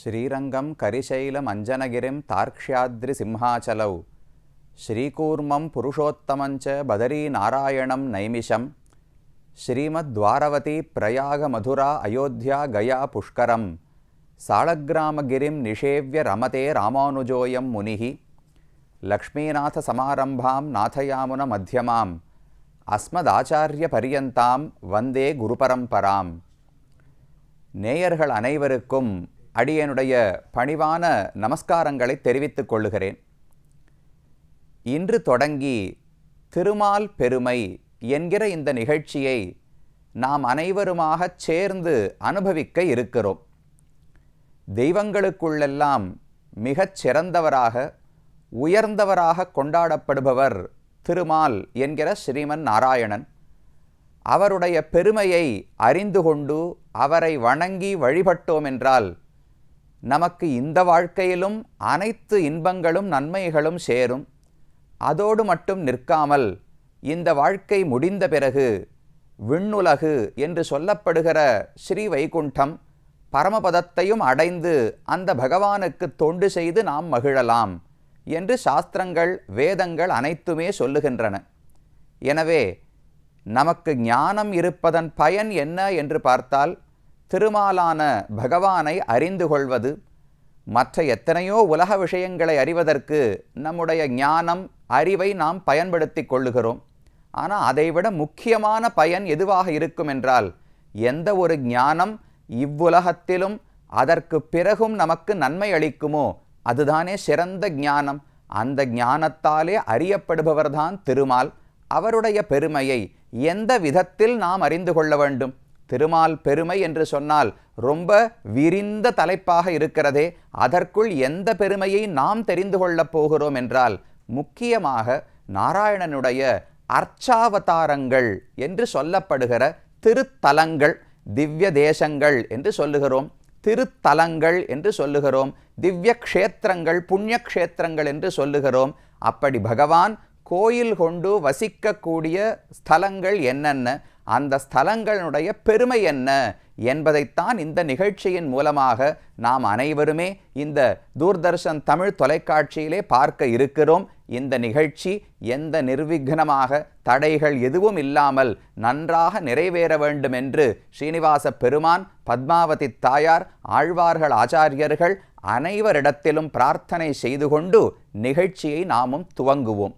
శ్రీరంగం కరిశైలం అంజనగిరిం తార్క్ష్యాద్రి సింహాచలౌ. శ్రీకూర్మం పురుషోత్తమంచ బదరీనారాయణం నైమిషం. శ్రీమద్వారవతి ప్రయాగ మధురా అయోధ్యా గయా పుష్కరం. సాళగ్రామగిరిం నిషేవ్య రమతే రామానుజోయం ముని లక్ష్మీనాథ సమారంభాం నాథయామున మధ్యమాం. அஸ்மதாச்சாரிய பரியந்தாம் வந்தே குருபரம்பராம் நேயர்கள் அனைவருக்கும் அடியனுடைய பணிவான நமஸ்காரங்களை தெரிவித்துக் கொள்ளுகிறேன். இன்று தொடங்கி திருமால் பெருமை என்கிற இந்த நிகழ்ச்சியை நாம் அனைவருமாகச் சேர்ந்து அனுபவிக்க இருக்கிறோம். தெய்வங்களுக்குள்ளெல்லாம் மிகச் சிறந்தவராக உயர்ந்தவராக கொண்டாடப்படுபவர் திருமால் என்கிற ஸ்ரீமன் நாராயணன். அவருடைய பெருமையை அறிந்து கொண்டு அவரை வணங்கி வழிபட்டோம் என்றால் நமக்கு இந்த வாழ்க்கையிலும் அனைத்து இன்பங்களும் நன்மைகளும் சேரும். அதோடு மட்டும் நிற்காமல் இந்த வாழ்க்கை முடிந்த பிறகு விண்ணுலகு என்று சொல்லப்படுகிற ஸ்ரீ வைகுண்டம் பரமபதத்தையும் அடைந்து அந்த பகவானுக்கு தொண்டு செய்து நாம் மகிழலாம் என்று சாஸ்திரங்கள் வேதங்கள் அனைத்துமே சொல்லுகின்றன. எனவே நமக்கு ஞானம் இருப்பதன் பயன் என்ன என்று பார்த்தால் திருமாலான பகவானை அறிந்து கொள்வது மற்ற எத்தனையோ உலக விஷயங்களை அறிவதற்கு நம்முடைய ஞானம் அறிவை நாம் பயன்படுத்தி கொள்ளுகிறோம். ஆனால் அதைவிட முக்கியமான பயன் எதுவாக இருக்கும் என்றால் எந்த ஒரு ஞானம் இவ்வுலகத்திலும் அதற்கு பிறகும் நமக்கு நன்மை அளிக்குமோ அதுதானே சிறந்த ஞானம். அந்த ஞானத்தாலே அறியப்படுபவர்தான் திருமால். அவருடைய பெருமையை எந்த விதத்தில் நாம் அறிந்து கொள்ள வேண்டும்? திருமால் பெருமை என்று சொன்னால் ரொம்ப விரிந்த தலைப்பாக இருக்கிறதே. அதற்குள் எந்த பெருமையை நாம் தெரிந்து கொள்ளப் போகிறோம் என்றால் முக்கியமாக நாராயணனுடைய அர்ச்சாவதாரங்கள் என்று சொல்லப்படுகிற திருத்தலங்கள் திவ்ய தேசங்கள் என்று சொல்லுகிறோம். திருத்தலங்கள் என்று சொல்லுகிறோம். திவ்ய க்ஷேத்திரங்கள் புண்ணிய க்ஷேத்திரங்கள் என்று சொல்லுகிறோம். அப்படி பகவான் கோயில் கொண்டு வசிக்கக்கூடிய ஸ்தலங்கள் என்னென்ன? அந்த ஸ்தலங்களுடைய பெருமை என்ன என்பதைத்தான் இந்த நிகழ்ச்சியின் மூலமாக நாம் அனைவருமே இந்த தூர்தர்ஷன் தமிழ் தொலைக்காட்சியிலே பார்க்க இருக்கிறோம். இந்த நிகழ்ச்சி எந்த நிர்விக்னமாக தடைகள் எதுவும் இல்லாமல் நன்றாக நிறைவேற வேண்டும் என்று ஸ்ரீனிவாச பெருமான் பத்மாவதி தாயார் ஆழ்வார்கள் ஆச்சாரியர்கள் அனைவரிடத்திலும் பிரார்த்தனை செய்து கொண்டு நிகழ்ச்சியை நாமும் துவங்குவோம்.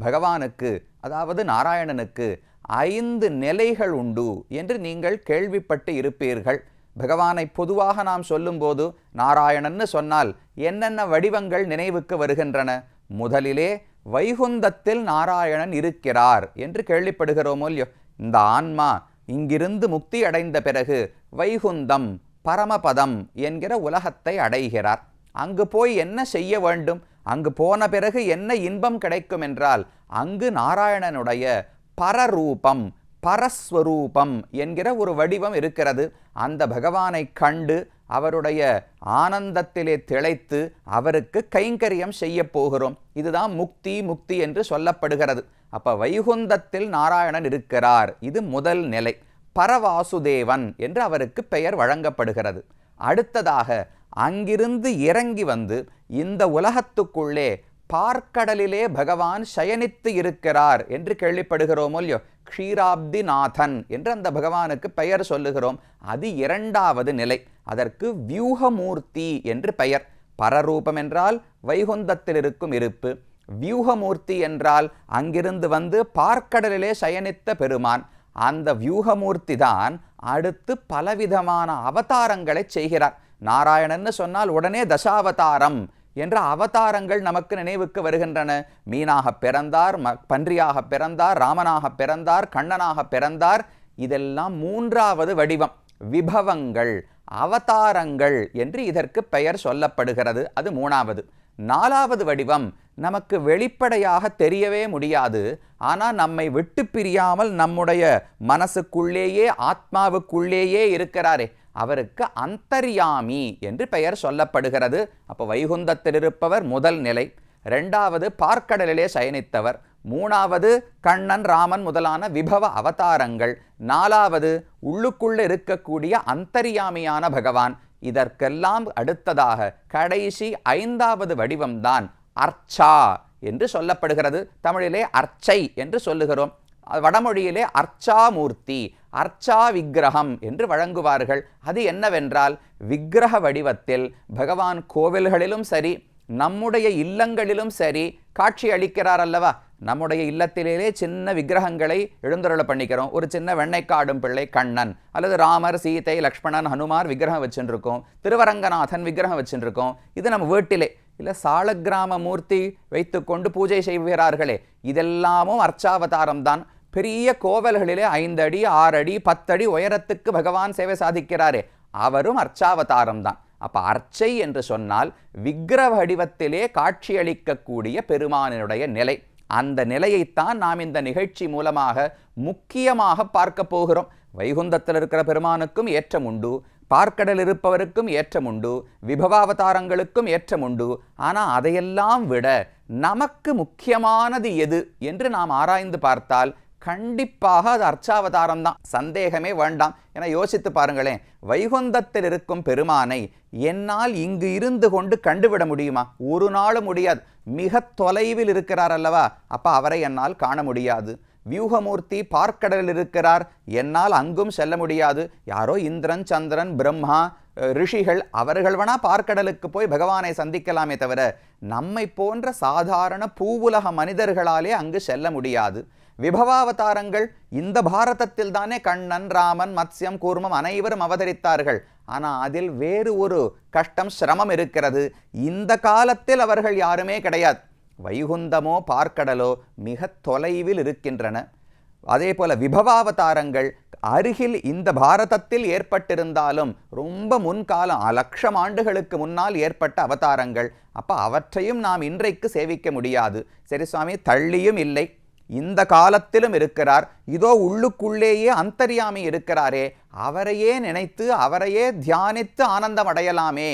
பகவானுக்கு அதாவது நாராயணனுக்கு ஐந்து நிலைகள் உண்டு என்று நீங்கள் கேள்விப்பட்டு இருப்பீர்கள். பகவானை பொதுவாக நாம் சொல்லும்போது நாராயணன்னு சொன்னால் என்னென்ன வடிவங்கள் நினைவுக்கு வருகின்றன? முதலிலே வைகுந்தத்தில் நாராயணன் இருக்கிறார் என்று கேள்விப்படுகிறோமோ இல்லையோ? இந்த ஆன்மா இங்கிருந்து முக்தி அடைந்த பிறகு வைகுந்தம் பரமபதம் என்கிற உலகத்தை அடைகிறார். அங்கு போய் என்ன செய்ய வேண்டும்? அங்கு போன பிறகு என்ன இன்பம் கிடைக்கும் என்றால் அங்கு நாராயணனுடைய பரரூபம் பரஸ்வரூபம் என்கிற ஒரு வடிவம் இருக்கிறது. அந்த பகவானை கண்டு அவருடைய ஆனந்தத்திலே திளைத்து அவருக்கு கைங்கரியம் செய்ய போகிறோம். இதுதான் முக்தி முக்தி என்று சொல்லப்படுகிறது. அப்ப வைகுந்தத்தில் நாராயணன் இருக்கிறார். இது முதல் நிலை. பரவாசுதேவன் என்று அவருக்கு பெயர் வழங்கப்படுகிறது. அடுத்ததாக அங்கிருந்து இறங்கி வந்து இந்த உலகத்துக்குள்ளே பார்க்கடலிலே பகவான் சயனித்து இருக்கிறார் என்று கேள்விப்படுகிறோமோ இல்லையோ? க்ஷீராப்திநாதன் என்று அந்த பகவானுக்கு பெயர் சொல்லுகிறோம். அது இரண்டாவது நிலை. அதற்கு வியூகமூர்த்தி என்று பெயர். பரரூபம் என்றால் வைகுந்தத்தில் இருக்கும் இருப்பு. வியூகமூர்த்தி என்றால் அங்கிருந்து வந்து பார்க்கடலிலே சயனித்த பெருமான். அந்த வியூகமூர்த்தி தான் அடுத்து பலவிதமான அவதாரங்களை செய்கிறார். நாராயணன்னு சொன்னால் உடனே தசாவதாரம் என்ற அவதாரங்கள் நமக்கு நினைவுக்கு வருகின்றன. மீனாக பிறந்தார் ம பன்றியாக பிறந்தார் ராமனாக பிறந்தார் கண்ணனாக பிறந்தார். இதெல்லாம் மூன்றாவது வடிவம். விபவங்கள் அவதாரங்கள் என்று இதற்கு பெயர் சொல்லப்படுகிறது. அது மூணாவது. நாலாவது வடிவம் நமக்கு வெளிப்படையாக தெரியவே முடியாது. ஆனால் நம்மை விட்டு பிரியாமல் நம்முடைய மனசுக்குள்ளேயே ஆத்மாவுக்குள்ளேயே இருக்கிறாரே. அவருக்கு அந்தர்யாமி என்று பெயர் சொல்லப்படுகிறது. அப்போ வைகுந்தத்தில் இருப்பவர் முதல் நிலை. ரெண்டாவது பார்க்கடலிலே சயனித்தவர். மூணாவது கண்ணன் ராமன் முதலான விபவ அவதாரங்கள். நாலாவது உள்ளுக்குள்ளே இருக்கக்கூடிய அந்தரியாமியான பகவான். இதற்கெல்லாம் அடுத்ததாக கடைசி ஐந்தாவது வடிவம்தான் அர்ச்சா என்று சொல்லப்படுகிறது. தமிழிலே அர்ச்சை என்று சொல்லுகிறோம். வடமொழியிலே அர்ச்சாமூர்த்தி. அர்ச்சா விக்கிரகம் என்று வழங்குவார்கள். அது என்னவென்றால் விக்கிரக வடிவத்தில் பகவான் கோவில்களிலும் சரி நம்முடைய இல்லங்களிலும் சரி காட்சி அளிக்கிறார் அல்லவா? நம்முடைய இல்லத்திலேயே சின்ன விக்கிரகங்களை எழுந்தருள பண்ணிக்கிறோம். ஒரு சின்ன வெண்ணைக்காடும் பிள்ளை கண்ணன் அல்லது ராமர் சீதை லக்ஷ்மணன் ஹனுமார் விக்கிரகம் வச்சுருக்கோம் திருவரங்கநாதன் விக்கிரகம் வச்சுருக்கோம் இது நம்ம வீட்டிலே. இல்லை சாலக்கிராம மூர்த்தி வைத்துக்கொண்டு பூஜை செய்கிறார்களே. இதெல்லாமும் அர்ச்சாவதாரம் தான். பெரிய கோவல்களிலே ஐந்து அடி ஆறு அடி பத்தடி உயரத்துக்கு பகவான் சேவை சாதிக்கிறாரே. அவரும் அர்ச்சாவதாரம் தான் அப்ப அர்ச்சை என்று சொன்னால் விக்கிரக வடிவத்திலே காட்சியளிக்கக்கூடிய பெருமானினுடைய நிலை. அந்த நிலையைத்தான் நாம் இந்த நிகழ்ச்சி மூலமாக முக்கியமாக பார்க்க போகிறோம். வைகுந்தத்தில் இருக்கிற பெருமானுக்கும் ஏற்றம் உண்டு பார்க்கடல் இருப்பவருக்கும் ஏற்றம் உண்டு விபவாவதாரங்களுக்கும் ஏற்றம் உண்டு. ஆனால் அதையெல்லாம் விட நமக்கு முக்கியமானது எது என்று நாம் ஆராய்ந்து பார்த்தால் கண்டிப்பாக அது அர்ச்சாவதாரம் தான் சந்தேகமே வேண்டாம். என யோசித்து பாருங்களேன். வைகுந்தத்தில் இருக்கும் பெருமானை என்னால் இங்கு இருந்து கொண்டு கண்டுவிட முடியுமா? ஒரு நாளும் முடியாது. மிக தொலைவில் இருக்கிறார் அல்லவா? அப்போ அவரை என்னால் காண முடியாது. வியூகமூர்த்தி பார்க்கடலில் இருக்கிறார். என்னால் அங்கும் செல்ல முடியாது. யாரோ இந்திரன் சந்திரன் பிரம்மா ரிஷிகள் அவர்கள் வேணா பார்க்கடலுக்கு போய் பகவானை சந்திக்கலாமே தவிர நம்மை போன்ற சாதாரண பூவுலக மனிதர்களாலே அங்கு செல்ல முடியாது. விபவாவதாரங்கள் இந்த பாரதத்தில் தானே கண்ணன் ராமன் மத்ஸ்யம் கூர்மம் அனைவரும் அவதரித்தார்கள். ஆனால் அதில் வேறு ஒரு கஷ்டம் சிரமம் இருக்கிறது. இந்த காலத்தில் அவர்கள் யாருமே கிடையாது. வைகுந்தமோ பார்க்கடலோ மிக தொலைவில் இருக்கின்றன. அதே போல விபவாவதாரங்கள் அருகில் இந்த பாரதத்தில் ஏற்பட்டிருந்தாலும் ரொம்ப முன்காலம் லட்சம் ஆண்டுகளுக்கு முன்னால் ஏற்பட்ட அவதாரங்கள். அப்ப அவற்றையும் நாம் இன்றைக்கு சேவிக்க முடியாது. சரி சுவாமி தள்ளியும் இல்லை. இந்த காலத்திலும் இருக்கிறார். இதோ உள்ளுக்குள்ளேயே அந்தரியாமி இருக்கிறாரே. அவரையே நினைத்து அவரையே தியானித்து ஆனந்தம் அடையலாமே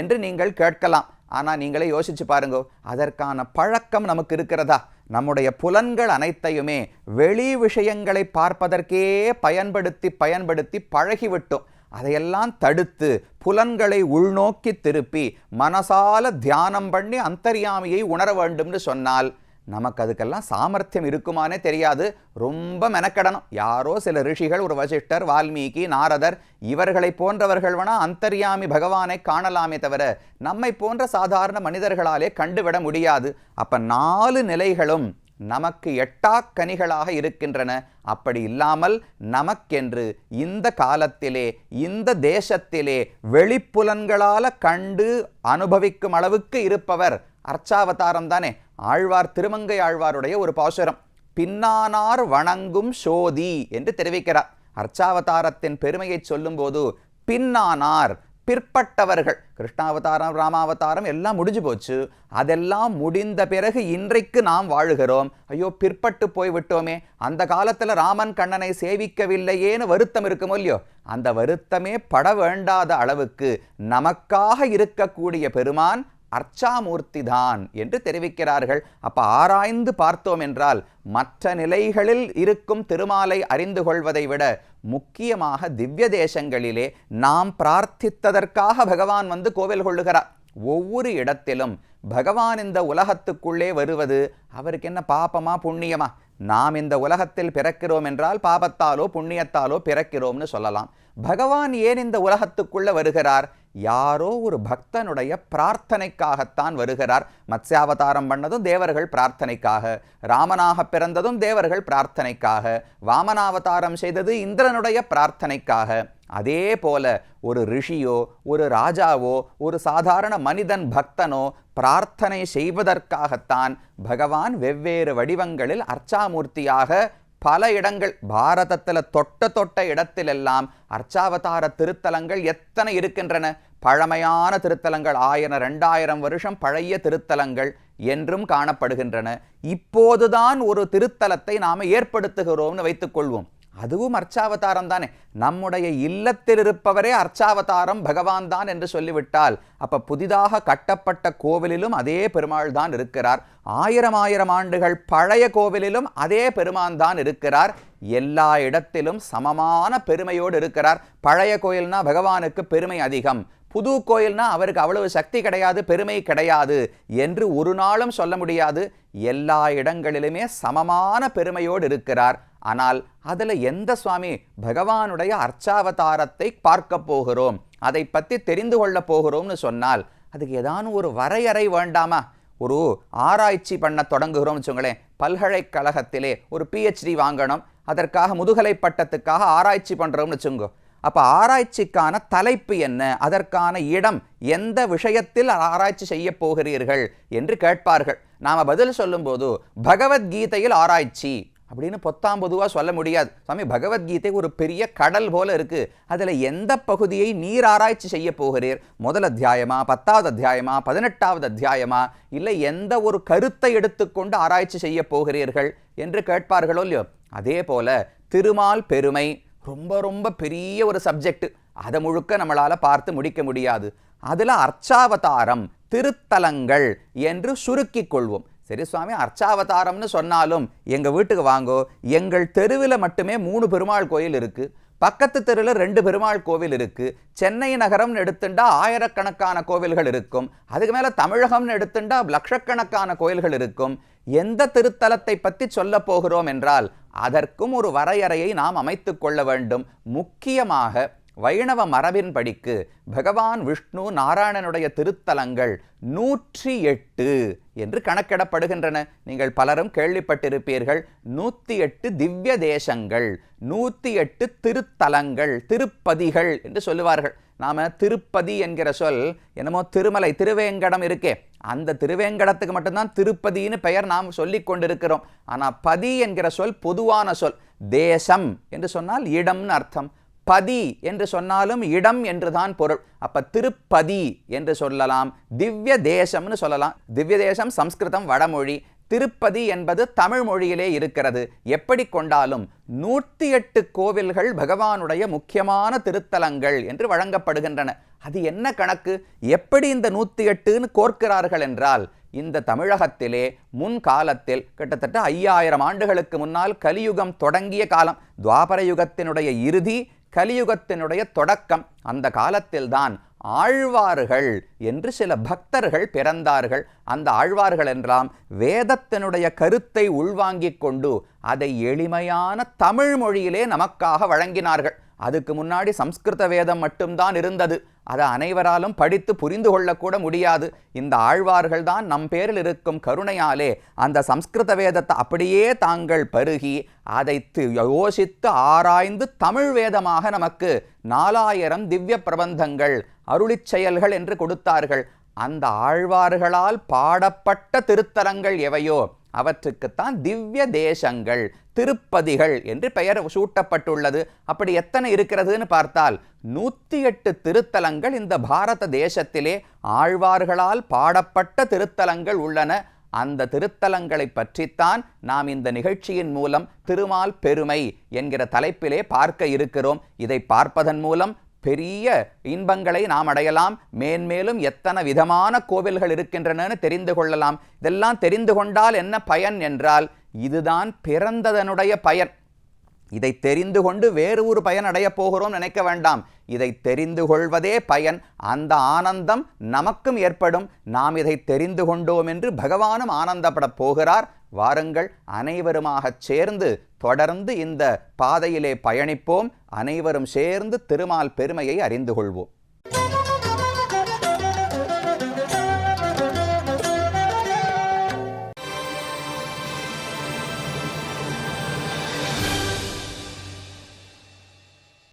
என்று நீங்கள் கேட்கலாம். ஆனால் நீங்களே யோசிச்சு பாருங்க அதற்கான பழக்கம் நமக்கு இருக்கிறதா? நம்முடைய புலன்கள் அனைத்தையுமே வெளி விஷயங்களை பார்ப்பதற்கே பயன்படுத்தி பயன்படுத்தி பழகிவிட்டோம். அதையெல்லாம் தடுத்து புலன்களை உள்நோக்கி திருப்பி மனசால தியானம் பண்ணி அந்தரியாமியை உணர வேண்டும்னு சொன்னால் நமக்கு அதுக்கெல்லாம் சாமர்த்தியம் இருக்குமானே தெரியாது. ரொம்ப மெனக்கடணும். யாரோ சில ரிஷிகள் ஒரு வசிஷ்டர் வால்மீகி நாரதர் இவர்களை போன்றவர்கள் வேணால் அந்தர்யாமி பகவானை காணலாமே தவிர நம்மை போன்ற சாதாரண மனிதர்களாலே கண்டுவிட முடியாது. அப்ப நாலு நிலைகளும் நமக்கு எட்டாக்கனிகளாக இருக்கின்றன. அப்படி இல்லாமல் நமக்கென்று இந்த காலத்திலே இந்த தேசத்திலே வெளிப்புலன்களால் கண்டு அனுபவிக்கும் அளவுக்கு இருப்பவர் அர்ச்சாவதாரம் தானே. ஆழ்வார் திருமங்கை ஆழ்வாருடைய ஒரு பாசுரம். பின்னானார் வணங்கும் சோதி என்று தெரிவிக்கிறார். அர்ச்சாவதாரத்தின் பெருமையை சொல்லும்போது பின்னானார் பிற்பட்டவர்கள் கிருஷ்ணாவதாரம் ராமாவதாரம் எல்லாம் முடிஞ்சு போச்சு. அதெல்லாம் முடிந்த பிறகு இன்றைக்கு நாம் வாழுகிறோம். ஐயோ பிற்பட்டு போய் விட்டோமே. அந்த காலத்தில் ராமன் கண்ணனை சேவிக்கவில்லையேன்னு வருத்தம் இருக்குமோ இல்லையோ? அந்த வருத்தமே பட வேண்டாத அளவுக்கு நமக்காக இருக்கக்கூடிய பெருமான் அர்ச்சாமூர்த்தி தான் என்று தெரிவிக்கிறார்கள். அப்ப ஆராய்ந்து பார்த்தோம் என்றால் மற்ற நிலைகளில் இருக்கும் திருமாலை அறிந்து கொள்வதை விட முக்கியமாக திவ்ய தேசங்களிலே நாம் பிரார்த்தித்ததற்காக பகவான் வந்து கோவில் கொள்ளுகிறார். ஒவ்வொரு இடத்திலும் பகவான் இந்த உலகத்துக்குள்ளே வருவது அவருக்கு என்ன பாப்பமா புண்ணியமா? நாம் இந்த உலகத்தில் பிறக்கிறோம் என்றால் பாபத்தாலோ புண்ணியத்தாலோ பிறக்கிறோம்னு சொல்லலாம். பகவான் ஏன் இந்த உலகத்துக்குள்ளே வருகிறார்? யாரோ ஒரு பக்தனுடைய பிரார்த்தனைக்காகத்தான் வருகிறார். மத்ஸ்யாவதாரம் பண்ணதும் தேவர்கள் பிரார்த்தனைக்காக. ராமனாக பிறந்ததும் தேவர்கள் பிரார்த்தனைக்காக. வாமனாவதாரம் செய்தது இந்திரனுடைய பிரார்த்தனைக்காக. அதே போல ஒரு ரிஷியோ ஒரு ராஜாவோ ஒரு சாதாரண மனிதன் பக்தனோ பிரார்த்தனை செய்வதற்காகத்தான் பகவான் வெவ்வேறு வடிவங்களில் அர்ச்சாமூர்த்தியாக பல இடங்கள் பாரதத்தில் தொட்ட தொட்ட இடத்திலெல்லாம் அர்ச்சாவதார திருத்தலங்கள் எத்தனை இருக்கின்றன? பழமையான திருத்தலங்கள் ஆயிரம் ரெண்டாயிரம் வருஷம் பழைய திருத்தலங்கள் என்றும் காணப்படுகின்றன. இப்போதுதான் ஒரு திருத்தலத்தை நாம் ஏற்படுத்துகிறோம்னு வைத்துக்கொள்வோம் அதுவும் அர்ச்சாவதாரம் தானே. நம்முடைய இல்லத்தில் இருப்பவரே அர்ச்சாவதாரம் பகவான் தான் என்று சொல்லிவிட்டால் அப்ப புதிதாக கட்டப்பட்ட கோவிலிலும் அதே பெருமாள் தான் இருக்கிறார். ஆயிரம் ஆயிரம் ஆண்டுகள் பழைய கோவிலிலும் அதே பெருமான் தான் இருக்கிறார். எல்லா இடத்திலும் சமமான பெருமையோடு இருக்கிறார். பழைய கோயில்னா பகவானுக்கு பெருமை அதிகம். புது கோயில்னா அவருக்கு அவ்வளவு சக்தி கிடையாது பெருமை கிடையாது என்று ஒரு நாளும் சொல்ல முடியாது. எல்லா இடங்களிலுமே சமமான பெருமையோடு இருக்கிறார். ஆனால் அதில் எந்த சுவாமி? பகவானுடைய அர்ச்சாவதாரத்தை பார்க்க போகிறோம். அதை பற்றி தெரிந்து கொள்ள போகிறோம்னு சொன்னால் அதுக்கு ஏதானும் ஒரு வரையறை வேண்டாமா? ஒரு ஆராய்ச்சி பண்ண தொடங்குகிறோம்னு வச்சுங்களேன் பல்கலைக்கழகத்திலே ஒரு பிஹெச்டி வாங்கணும். அதற்காக முதுகலை பட்டத்துக்காக ஆராய்ச்சி பண்ணுறோம்னு வச்சுங்கோ. அப்போ ஆராய்ச்சிக்கான தலைப்பு என்ன? அதற்கான இடம் எந்த விஷயத்தில் ஆராய்ச்சி செய்ய போகிறீர்கள் என்று கேட்பார்கள். நாம் பதில் சொல்லும்போது பகவத்கீதையில் ஆராய்ச்சி அப்படின்னு பொத்தாம் பொதுவாக சொல்ல முடியாது. சுவாமி பகவத்கீதை ஒரு பெரிய கடல் போல இருக்கு. அதில் எந்த பகுதியை நீர் ஆராய்ச்சி செய்ய போகிறீர்? முதல் அத்தியாயமா பத்தாவது அத்தியாயமா பதினெட்டாவது அத்தியாயமா? இல்லை எந்த ஒரு கருத்தை எடுத்துக்கொண்டு ஆராய்ச்சி செய்ய போகிறீர்கள் என்று கேட்பார்களோ இல்லையோ? அதே போல திருமால் பெருமை ரொம்ப ரொம்ப பெரிய ஒரு சப்ஜெக்ட் அதை முழுக்க நம்மளால் பார்த்து முடிக்க முடியாது. அதில் அர்ச்சாவதாரம் திருத்தலங்கள் என்று சுருக்கிக் கொள்வோம். சரி சுவாமி அர்ச்சாவதாரம்னு சொன்னாலும் எங்கள் வீட்டுக்கு வாங்கோ எங்கள் தெருவில் மட்டுமே மூணு பெருமாள் கோயில் இருக்குது பக்கத்து தெருவில் ரெண்டு பெருமாள் கோவில் இருக்குது சென்னை நகரம்னு எடுத்துட்டா ஆயிரக்கணக்கான கோவில்கள் இருக்கும். அதுக்கு மேலே தமிழகம்னு எடுத்துட்டா லட்சக்கணக்கான கோயில்கள் இருக்கும். எந்த திருத்தலத்தை பற்றி சொல்ல போகிறோம் என்றால் அதற்கும் ஒரு வரையறையை நாம் அமைத்து கொள்ள வேண்டும். முக்கியமாக வைணவ மரபின்படிக்கு பகவான் விஷ்ணு நாராயணனுடைய திருத்தலங்கள் நூற்றி எட்டு என்று கணக்கிடப்படுகின்றன. நீங்கள் பலரும் கேள்விப்பட்டிருப்பீர்கள். நூற்றி எட்டு திவ்ய தேசங்கள் நூற்றி எட்டு திருத்தலங்கள் திருப்பதிகள் என்று சொல்லுவார்கள். நாம திருப்பதி என்கிற சொல் என்னமோ திருமலை திருவேங்கடம் இருக்கே. அந்த திருவேங்கடத்துக்கு மட்டும்தான் திருப்பதின்னு பெயர் நாம் சொல்லிக் கொண்டிருக்கிறோம். ஆனால் பதி என்கிற சொல் பொதுவான சொல். தேசம் என்று சொன்னால் இடம்னு அர்த்தம். பதி என்று சொன்னாலும் இடம் என்றுதான் பொருள். அப்ப திருப்பதி என்று சொல்லலாம். திவ்ய தேசம்னு சொல்லலாம். திவ்ய தேசம் சம்ஸ்கிருதம் வடமொழி. திருப்பதி என்பது தமிழ் மொழியிலே இருக்கிறது. எப்படி கொண்டாலும் நூற்றி எட்டு கோவில்கள் பகவானுடைய முக்கியமான திருத்தலங்கள் என்று வழங்கப்படுகின்றன. அது என்ன கணக்கு? எப்படி இந்த நூற்றி எட்டுன்னு கோர்க்கிறார்கள் என்றால் இந்த தமிழகத்திலே முன் காலத்தில் கிட்டத்தட்ட ஐயாயிரம் ஆண்டுகளுக்கு முன்னால் கலியுகம் தொடங்கிய காலம். துவாபர யுகத்தினுடைய இறுதி கலியுகத்தினுடைய தொடக்கம் அந்த காலத்தில்தான் ஆழ்வார்கள் என்று சில பக்தர்கள் பிறந்தார்கள். அந்த ஆழ்வார்கள் என்றாம் வேதத்தினுடைய கருத்தை உள்வாங்கிக் கொண்டு அதை எளிமையான தமிழ் மொழியிலே நமக்காக வழங்கினார்கள். அதுக்கு முன்னாடி சம்ஸ்கிருத வேதம் மட்டும்தான் இருந்தது. அதை அனைவராலும் படித்து புரிந்து கொள்ளக்கூட முடியாது. இந்த ஆழ்வார்கள் தான் நம் பேரில் இருக்கும் கருணையாலே அந்த சம்ஸ்கிருத வேதத்தை அப்படியே தாங்கள் பருகி அதை யோசித்து ஆராய்ந்து தமிழ் வேதமாக நமக்கு நாலாயிரம் திவ்ய பிரபந்தங்கள் அருளிச் செயல்கள் என்று கொடுத்தார்கள். அந்த ஆழ்வார்களால் பாடப்பட்ட திருத்தலங்கள் எவையோ? அவற்றுக்குத்தான் திவ்ய தேசங்கள் திருப்பதிகள் என்று பெயர் சூட்டப்பட்டுள்ளது. அப்படி எத்தனை இருக்கிறதுன்னு பார்த்தால் நூற்றி எட்டு திருத்தலங்கள் இந்த பாரத தேசத்திலே ஆழ்வார்களால் பாடப்பட்ட திருத்தலங்கள் உள்ளன. அந்த திருத்தலங்களை பற்றித்தான் நாம் இந்த நிகழ்ச்சியின் மூலம் திருமால் பெருமை என்கிற தலைப்பிலே பார்க்க இருக்கிறோம். இதை பார்ப்பதன் மூலம் பெரிய இன்பங்களை நாம் அடையலாம். மேன்மேலும் எத்தனை விதமான கோவில்கள் இருக்கின்றனன்னு தெரிந்து கொள்ளலாம். இதெல்லாம் தெரிந்து கொண்டால் என்ன பயன் என்றால் இதுதான் பிறந்ததனுடைய பயன். இதை தெரிந்து கொண்டு வேறு ஒரு பயன் அடையப் போகிறோம் நினைக்க வேண்டாம். இதை தெரிந்து கொள்வதே பயன். அந்த ஆனந்தம் நமக்கும் ஏற்படும். நாம் இதை தெரிந்து கொண்டோம் என்று பகவானும் ஆனந்தப்படப் போகிறார். வாருங்கள் அனைவருமாகச் சேர்ந்து தொடர்ந்து இந்த பாதையிலே பயணிப்போம். அனைவரும் சேர்ந்து திருமால் பெருமையை அறிந்து கொள்வோம்.